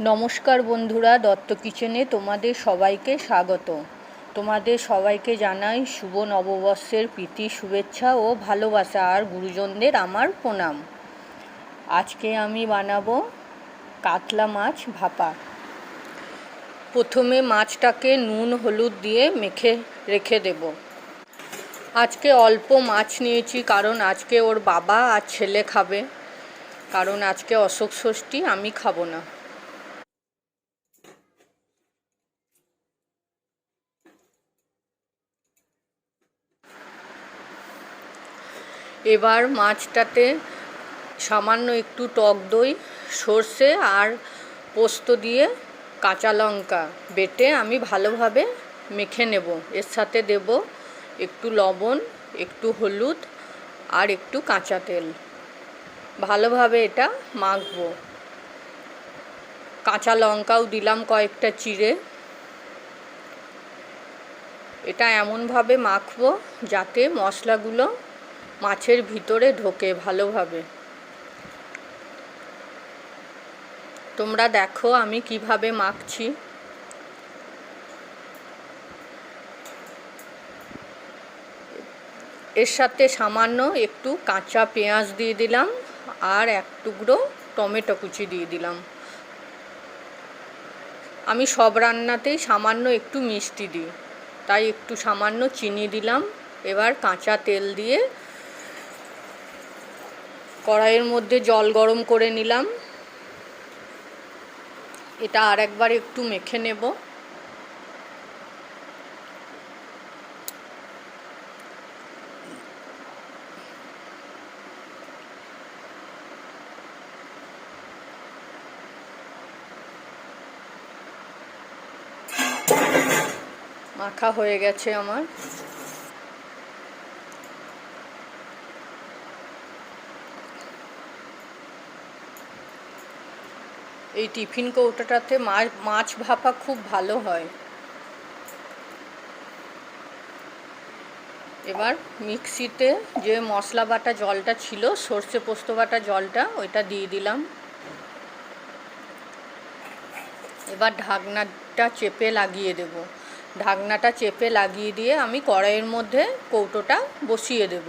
নমস্কার বন্ধুরা, দত্ত কিচেনে তোমাদের সবাইকে স্বাগত। তোমাদের সবাইকে জানাই শুভ নববর্ষের প্রীতি, শুভেচ্ছা ও ভালোবাসা, আর গুরুজনদের আমার প্রণাম। আজকে আমি বানাবো কাতলা মাছ ভাপা। প্রথমে মাছটাকে নুন, হলুদ দিয়ে মেখে রেখে দেব। আজকে অল্প মাছ নিয়েছি, কারণ আজকে ওর বাবা আর ছেলে খাবে। কারণ আজকে অশোক ষষ্ঠী, আমি খাব না। এবার মাছটাতে সামান্য একটু টক দই, সর্ষে আর পোস্ত দিয়ে কাঁচা লঙ্কা বেটে আমি ভালোভাবে মেখে নেব। এর সাথে দেব একটু লবণ, একটু হলুদ আর একটু কাঁচা তেল। ভালোভাবে এটা মাখবো। কাঁচা লঙ্কাও দিলাম কয়েকটা চিড়ে। এটা এমনভাবে মাখবো যাতে মশলাগুলো মাছের ভিতরে ঢোকে ভালোভাবে। তোমরা দেখো আমি কীভাবে মাখছি। এর সাথে সামান্য একটু কাঁচা পেঁয়াজ দিয়ে দিলাম আর এক টুকরো টমেটো কুচি দিয়ে দিলাম। আমি সব রান্নাতেই সামান্য একটু মিষ্টি দিই, তাই একটু সামান্য চিনি দিলাম। এবার কাঁচা তেল দিয়ে কড়াইয়ের মধ্যে জল গরম করে নিলাম। এটা আর একবার একটু মেখে নেব। মাখা হয়ে গেছে আমার। এই টিফিন কৌটোটাতে মাছ মাছ ভাপা খুব ভালো হয়। এবার মিক্সিতে যে মশলা বাটা জলটা ছিল, সর্ষে পোস্ত বাটা জলটা, ওইটা দিয়ে দিলাম। এবার ঢাকনাটা চেপে লাগিয়ে দেব। ঢাকনাটা চেপে লাগিয়ে দিয়ে আমি কড়াইয়ের মধ্যে কৌটোটা বসিয়ে দেব।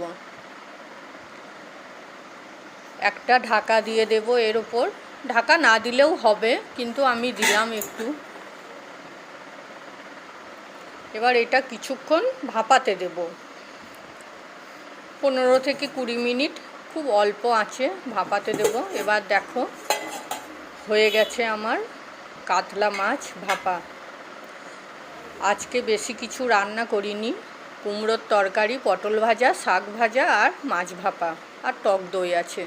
একটা ঢাকা দিয়ে দেব এর ওপর। ঢাকা না দিলেও হবে, কিন্তু আমি দিলাম একটু। এবার এটা কিছুক্ষণ ভাপাতে দেব। পনেরো থেকে কুড়ি মিনিট খুব অল্প আছে, ভাপাতে দেব। এবার দেখো, হয়ে গেছে আমার কাতলা মাছ ভাপা। আজকে বেশি কিছু রান্না করিনি। কুমড়োর তরকারি, পটল ভাজা, শাক ভাজা আর মাছ ভাপা, আর টক দই আছে।